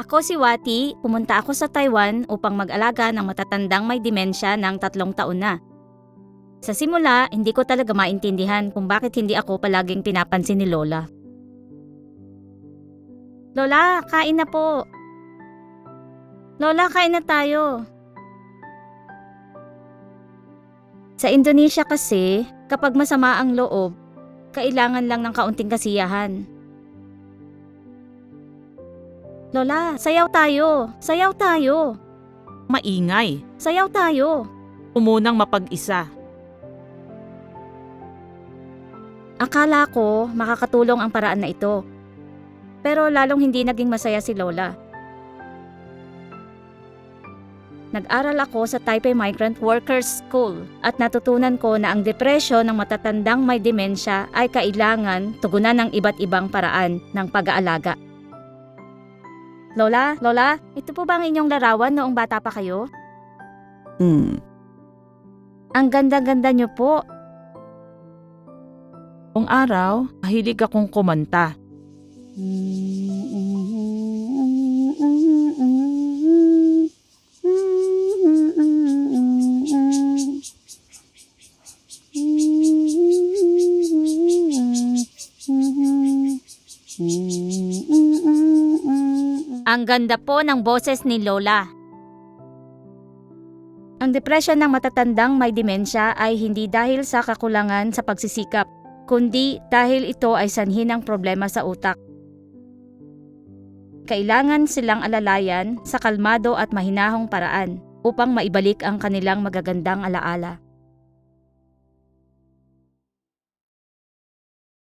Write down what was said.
Ako si Wati, pumunta ako sa Taiwan upang mag-alaga ng matatandang may dimensya ng tatlong taon na. Sa simula, hindi ko talaga maintindihan kung bakit hindi ako palaging pinapansin ni Lola. Lola, kain na po. Lola, kain na tayo. Sa Indonesia kasi, kapag masama ang loob, kailangan lang ng kaunting kasiyahan. Lola, sayaw tayo. Sayaw tayo. Maingay. Sayaw tayo. Umunang mapag-isa. Akala ko makakatulong ang paraan na ito. Pero lalong hindi naging masaya si Lola. Nag-aral ako sa Taipei Migrant Workers School at natutunan ko na ang depresyon ng matatandang may demensya ay kailangan tugunan ng iba't ibang paraan ng pag-aalaga. Lola, Lola, ito po ba ang inyong larawan noong bata pa kayo? Hmm. Ang ganda-ganda niyo po. Kung araw, mahilig akong kumanta. Ang ganda po ng boses ni Lola. Ang depresyon ng matatandang may demensya ay hindi dahil sa kakulangan sa pagsisikap, kundi dahil ito ay sanhi ng problema sa utak. Kailangan silang alalayan sa kalmado at mahinahong paraan upang maibalik ang kanilang magagandang alaala.